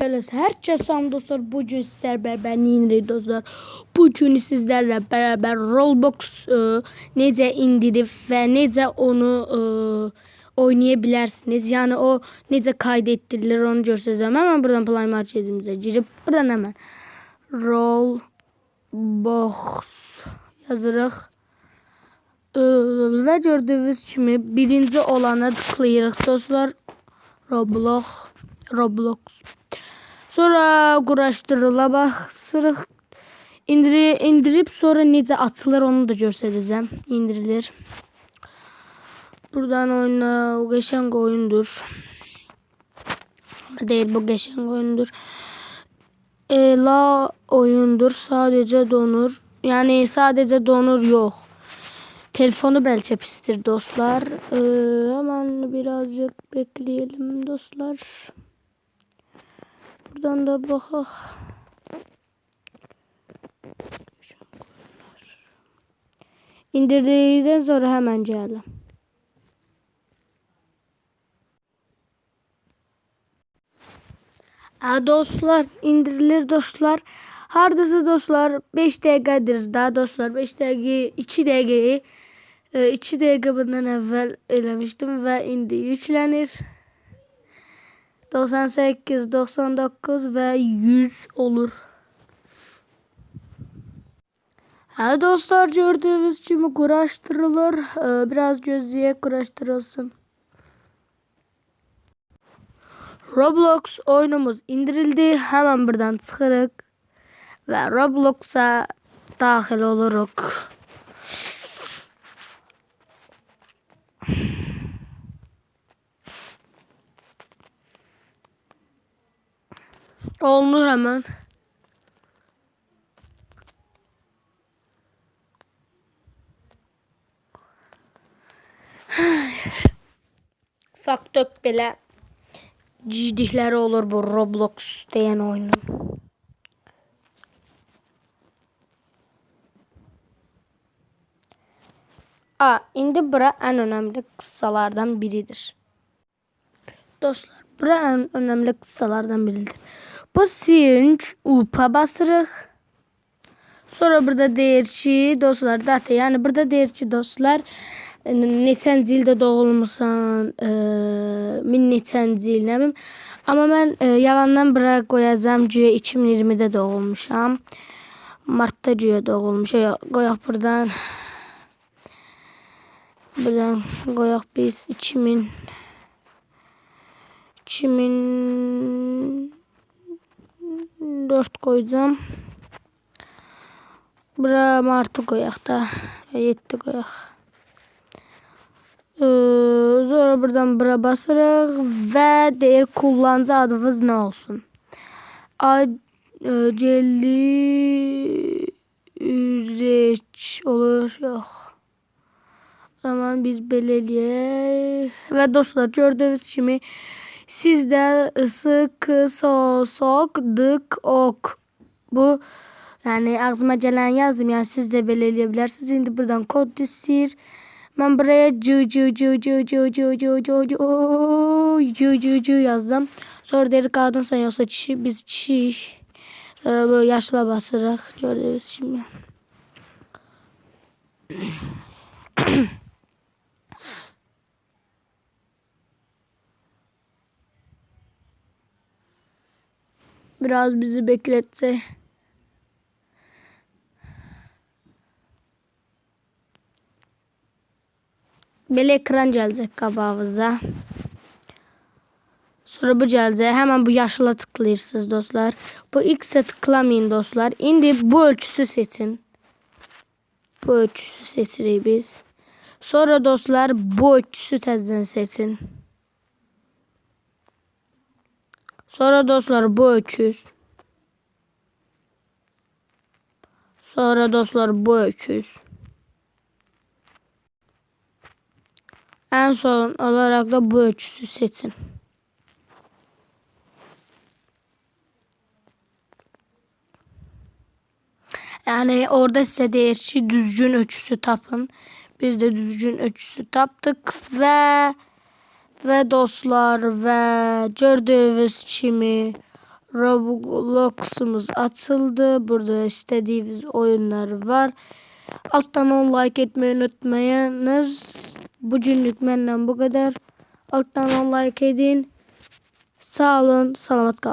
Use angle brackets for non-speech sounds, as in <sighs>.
Görüyorsunuz. Herkese selam dostlar. Bugün sizler beraber Ninri dostlar. Bugün sizlerle beraber Roblox e, necə indirib və necə onu e, oynaya bilərsiniz. Yəni o necə kaydetdirilir onu göstərəcəm. Hemen buradan Play Market'imize girip buradan hemen Roblox yazırıq. E, və gördüyünüz kimi birinci olana tıklayırıq dostlar. Roblox Roblox. Sonra quraşdırıla basırıq. İndiri, indirip sonra necə açılır onu da göstərəcəm. İndirilir. Buradan oyna o geçen oyundur. Değil bu geçen oyundur. Ela oyundur. Sadece donur. Yani sadece donur yok. Telefonu belki pistir dostlar. Ee, hemen birazcık bekleyelim dostlar. Buradan da bakak. İndirdikten sonra hemen geldim. Ha, dostlar indirilir dostlar. Hardası dostlar 5 dakikadır daha dostlar 5 dakika 2 dakikayı 2 dakika bundan evvel eləmişdim ve indi yüklenir. 98, 99 ve 100 olur. Ha dostlar gördüğünüz gibi kuraştırılır. Ee, biraz gözlüğe kuraştırılsın. Roblox oyunumuz indirildi. Hemen buradan çıkırık. Ve Roblox'a dahil oluruk. Olunur hemen. <sighs> Faktök belə ciddilikləri olur bu Roblox deyən oyunun. A, indi bura en önemli kıssalardan biridir. Dostlar, bura en önemli kıssalardan biridir. Bu sinç upa basırıq. Sonra burada deyir ki, dostlar, data, yəni burada deyir ki, dostlar, neçənci ildə doğulmusan, e, min neçənci il, nə bilim. Amma mən e, yalandan bura qoyacağam güya 2020-də doğulmuşam. Martda güya doğulmuşam. Qoyaq buradan. Buradan qoyaq biz 2000 2004 koyacağım. Bura Mart'ı koyaq da. 7 koyaq. Ee, sonra buradan bura basırıq və deyir kullanıcı adınız nə olsun? Aceli üreç olur. Yox. Zaman biz belə eləyək. Və dostlar gördüyünüz kimi sizdə sık, so, sok, dık, ok. Bu yani ağzıma gelen yazdım. Yani siz de bilərsiniz. İndi buradan kod istəyir. Ben buraya cı cı cı cı cı cı cı cı cı cı cı yazdım. Sonra deri kadın sen yoksa çişi biz çişi. Sonra böyle yaşla basırıq. Gördünüz şimdi. Biraz bizi bekletse. Böyle ekran gelecek qabağınıza. Sonra bu gelecek. Hemen bu yaşıla tıklayırsınız dostlar. Bu X'e tıklamayın dostlar. İndi bu ölçüsü seçin. Bu ölçüsü seçirik biz. Sonra dostlar bu ölçüsü təzdən seçin. Sonra dostlar bu öküz. Sonra dostlar bu öküz. En son olarak da bu ölçüsü seçin. Yani orada size deyir düzgün ölçüsü tapın. Biz de düzgün ölçüsü taptık ve ve dostlar ve gördüğünüz kimi Roblox'umuz açıldı. Burada istediğiniz oyunlar var. Alttan 10 like etmeyi unutmayınız. Bugünlük benden bu kadar. Alttan 10 like edin. Sağ olun. Selamat kalın.